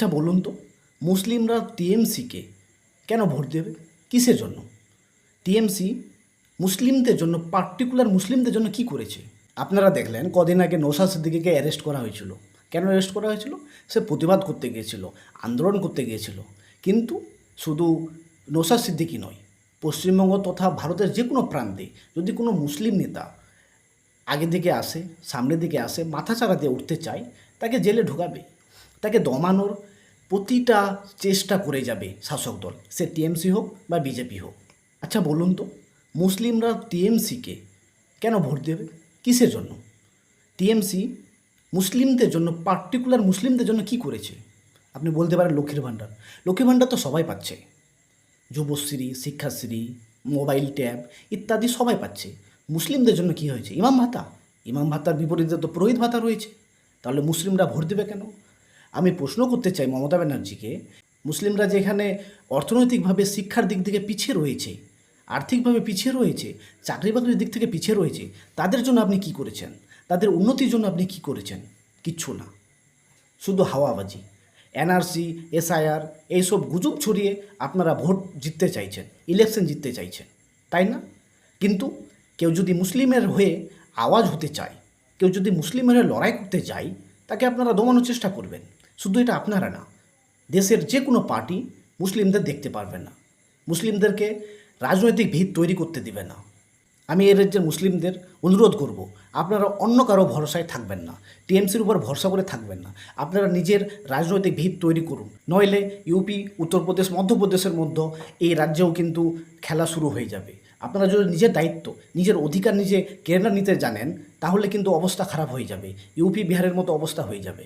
আচ্ছা বলুন তো, মুসলিমরা টিএমসিকে কেন ভোট দেবে? কিসের জন্য? টিএমসি মুসলিমদের জন্য পার্টিকুলার মুসলিমদের জন্য কি করেছে? আপনারা দেখলেন, কদিন আগে নৌসাদ সিদ্দিকিকে অ্যারেস্ট করা হয়েছিল। কেন অ্যারেস্ট করা হয়েছিল? সে প্রতিবাদ করতে গিয়েছিল, আন্দোলন করতে গিয়েছিল। কিন্তু শুধু নৌসাদ সিদ্দিকি নয়, পশ্চিমবঙ্গ তথা ভারতের যে কোনো প্রান্তে যদি কোনো মুসলিম নেতা আগে দিকে আসে, সামনের দিকে আসে মাথা চারা দিয়ে উঠতে চায়, তাকে জেলে ঢোকাবে। তাকে দমানোর প্রতিটা চেষ্টা করে যাবে শাসক দল, সে টিএমসি হোক বা বিজেপি হোক। আচ্ছা বলুন তো, মুসলিমরা টিএমসিকে কেন ভোট দেবে? কিসের জন্য? টিএমসি মুসলিমদের জন্য, পার্টিকুলার মুসলিমদের জন্য কি করেছে? আপনি বলতে পারেন লক্ষ্মীর ভাণ্ডার। লক্ষ্মীর ভাণ্ডার তো সবাই পাচ্ছে। যুবশ্রী, শিক্ষাশ্রী, মোবাইল ট্যাব ইত্যাদি সবাই পাচ্ছে। মুসলিমদের জন্য কি হয়েছে? ইমাম ভাতা? ইমাম ভাতার বিপরীতে তো পুরোহিত ভাতা রয়েছে। তাহলে মুসলিমরা ভোট দেবে কেন? আমি প্রশ্ন করতে চাই মমতা ব্যানার্জিকে। মুসলিমরা যেখানে অর্থনৈতিকভাবে শিক্ষার দিক থেকে পিছিয়ে রয়েছে, আর্থিকভাবে পিছিয়ে রয়েছে, চাকরি বাকরির দিক থেকে পিছিয়ে রয়েছে, তাদের জন্য আপনি কি করেছেন? তাদের উন্নতির জন্য আপনি কি করেছেন? কিচ্ছু না। শুধু হাওয়াবাজি, এনআরসি, এসআইআর, এইসব গুজব ছড়িয়ে আপনারা ভোট জিততে চাইছেন, ইলেকশন জিততে চাইছেন, তাই না? কিন্তু কেউ যদি মুসলিমের হয়ে আওয়াজ হতে চায়, কেউ যদি মুসলিমের হয়ে লড়াই করতে চায় তাকে আপনারা দমানোর চেষ্টা করবেন। শুধু এটা আপনারা না, দেশের যে কোনো পার্টি মুসলিমদের দেখতে পারবে না। মুসলিমদেরকে রাজনৈতিক ভিত তৈরি করতে দিবে না। আমি এর রাজ্যের মুসলিমদের অনুরোধ করব, আপনারা অন্য কারও ভরসায় থাকবেন না, টিএমসির উপর ভরসা করে থাকবেন না। আপনারা নিজের রাজনৈতিক ভিত তৈরি করুন। নইলে ইউপি, উত্তরপ্রদেশ, মধ্যপ্রদেশের মধ্যে এই রাজ্যেও কিন্তু খেলা শুরু হয়ে যাবে। আপনারা যদি নিজের দায়িত্ব, নিজের অধিকার নিজে কেড়ে নিতে জানেন, তাহলে কিন্তু অবস্থা খারাপ হয়ে যাবে। ইউপি, বিহারের মতো অবস্থা হয়ে যাবে।